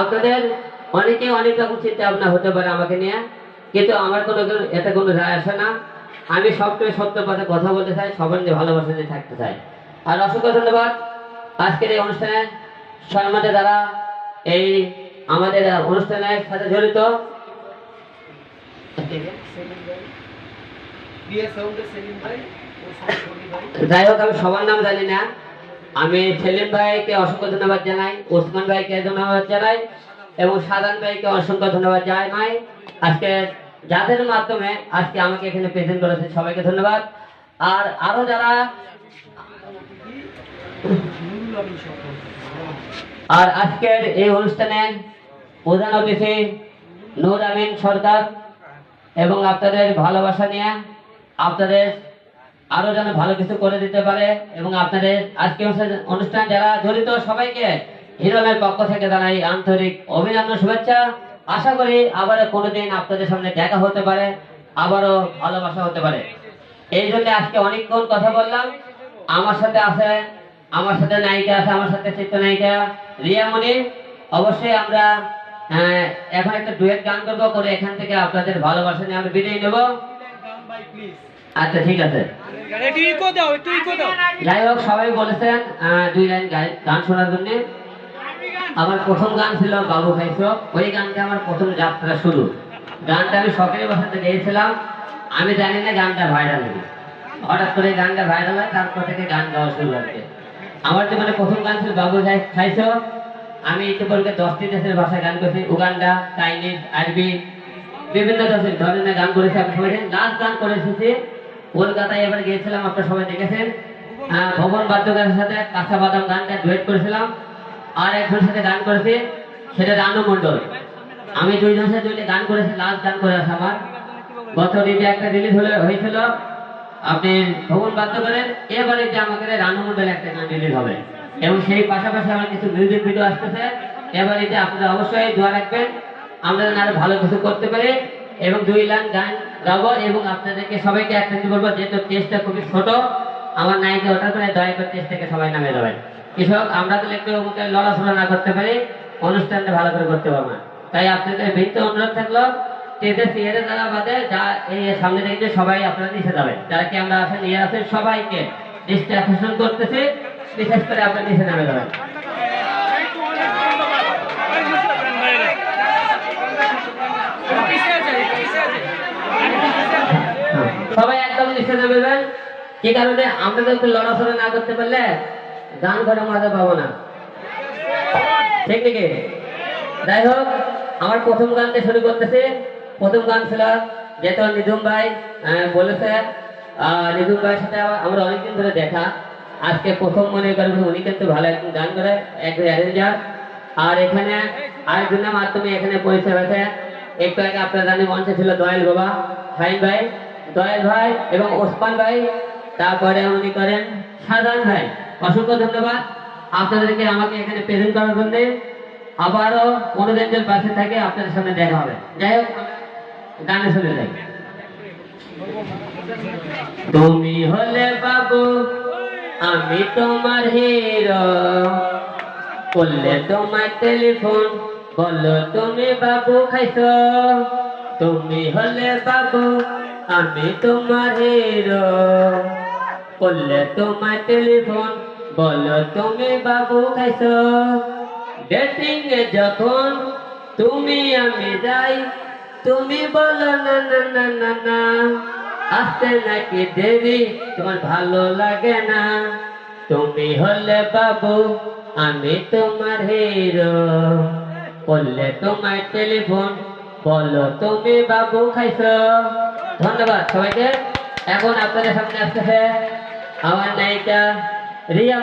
আপনাদের অনেকে অনেক রকম চিন্তা ভাবনা হতে পারে আমাকে নিয়ে, কিন্তু আমার কোনো এতে কোনো যায় আসে না। আমি সবসময় সত্য পথে কথা বলতে চাই, সবার নিয়ে ভালোবাসা নিয়ে থাকতে চাই। আর অসংখ্য ধন্যবাদ আজকের এই অনুষ্ঠানে। সম্মানে দ্বারা এই আমাদের অনুষ্ঠানের সাথে জড়িত। যাই হোক, আমি সবার নাম জানি না। আমি সেলিম ভাইকে অসংখ্য ধন্যবাদ জানাই, ওসমান ভাইকে ধন্যবাদ জানাই, এবং সাধারণ ভাইকে অসংখ্য ধন্যবাদ জানাই। আজকে যাদের মাধ্যমে আজকে আমাকে এখানে প্রেজেন্ট করেছে, সবাইকে ধন্যবাদ। আর আরও যারা আর আজকের এই অনুষ্ঠানের প্রধান অতিথি নূর আমিন সরকার এবং আপনাদের ভালোবাসা নিয়ে আপনাদের আরও যেন ভালো কিছু করে দিতে পারে এবং আপনাদের আজকে অনুষ্ঠান যারা জড়িত সবাইকে হিরনের পক্ষ থেকে জানাই আন্তরিক অভিনন্দন শুভেচ্ছা আশা করি আবারও কোনোদিন আপনাদের সামনে দেখা হতে পারে আবারও ভালোবাসা হতে পারে এই জন্য আজকে অনেকক্ষণ কথা বললাম আমার সাথে আছে আমার সাথে নায়িকা আছে আমার সাথে চিত্রনায়িকা রিয়া মনি অবশ্যই আমরা এখন একটা ডুয়েট গান করব করে এখান থেকে আপনাদের ভালোবাসা নিয়ে আমরা বিদায় নেব আচ্ছা ঠিক আছে। যাই হোক সবাই বলেছেন দুই লাইন গান শোনার জন্য। আমার প্রথম গান ছিল বাবু খাইছো। ওই গানটা আমার প্রথম যাত্রা শুরু। গানটা আমি সকালে বসাতে গিয়েছিলাম। আমি জানি না গানটা ভাইরাল হবে হঠাৎ করে গানটা ভাইরাল হয় তারপর থেকে গান গাওয়া শুরু হচ্ছে। আমার জীবনে প্রথম গান ছিল বাবু খাই- খাইছো। আমি ইতিপূর্বে দশটি দেশের ভাষায় গান করেছি উগান্ডা চাইনিজ আরবি বিভিন্ন দেশের ধরনের গান করেছি আপনি সবাই লাস্ট গান করে এসেছি। কলকাতায় এবার গিয়েছিলাম, আপনারা সবাই দেখেছেন। ভবন বাদ্যকারের সাথে কাঁচা বাদাম গানটা ডুয়েট করেছিলাম। আর একজনের সাথে গান করেছি, সেটা রানু মন্ডল আমি দুইজনের সাথে দুইটা গান করেছি, লাস্ট গান করে আছে আমার। গত দিনে একটা রিলিজ হলে, হয়েছিল। আপনি ভবন বাধ্য করেন এবারে যে আমাকে রানু মন্ডল একটা গান রিলিজ হবে। এবং সেই পাশাপাশি আমার কিছু মিউজিক ভিডিও আসতেছে। এবারে যে আপনারা অবশ্যই দোয়া রাখবেন। আমরা যেন আরও ভালো কিছু করতে পারি। এবং দুই লাইন গান গাবো এবং আপনাদেরকে সবাইকে একটা বলব যেহেতু টেস্টটা খুবই ছোট, আমার নায়িকা ওঠার করে দয়া করে টেস্ট থেকে সবাই নামে যাবেন কৃষক, আমরা যদি একটু লড়াচড়া না করতে পারি, অনুষ্ঠানটা ভালো করে করতে পারব না তাই আপনাদের বিনীত অনুরোধ থাকল স্টেজে সিয়ারে যারা বাদে, যা এই সামনে দেখতে সবাই আপনারা নিচে যাবেন। যারা কি আমরা আছেন নিয়ে আছেন সবাইকে দৃষ্টি আকর্ষণ করতেছি, বিশেষ করে আপনারা নিচে নামে যাবেন নিচে নামবেন কি কারণে আমরা একটু লড়াচড়া না করতে পারলে গান করে মজা পাবো না। ঠিক নাকি যাই হোক, আমার প্রথম গানটা শুরু করতেছে। প্রথম গান ছিল যেহেতু নিধুম ভাই বলেছে। নিধুম ভাইয়ের সাথে আমার- অনেকদিন ধরে দেখা। আজকে প্রথম মনে করেন উনি কিন্তু ভালো একজন গান করে একজন অ্যারেঞ্জার। আর এখানে আরেকজনের মাধ্যমে এখানে পরিচয় হয়েছে। একটু আগে আপনার জানি মঞ্চে ছিল দয়াল বাবা ফাইন ভাই। দয়াল ভাই এবং ওসমান ভাই, তারপরে উনি করেন সাধারণ ভাই। অসংখ্য ধন্যবাদ। আপনাদেরকে আমাকে এখানে প্রেজেন্ট করার জন্য আবারও মনোরঞ্জন পাশে থাকে আপনাদের সামনে দেখা হবে। যাই হোক গানে চলে যাই। তুমি হলে বাবু, আমি তোমার হিরো। করলে তোমার টেলিফোন বলো তুমি বাবু খাইছো। তুমি হলে বাবু আমি তোমার হিরো করলে তোমার টেলিফোন বলো তুমি বাবু খাইছো? ডেটিং এ যখন তুমি আমি যাই, তুমি বলো না না না না না। আসতে নাকি দেরি, তোমার ভালো লাগে না। তুমি হলে বাবু, আমি তোমার হিরো করলে তোমার টেলিফোন বলো তুমি বাবু খাইছো? ধন্যবাদ সবাইকে এখন আপনাদের সামনে আসতেছে আমার নায়িকা রিয়া।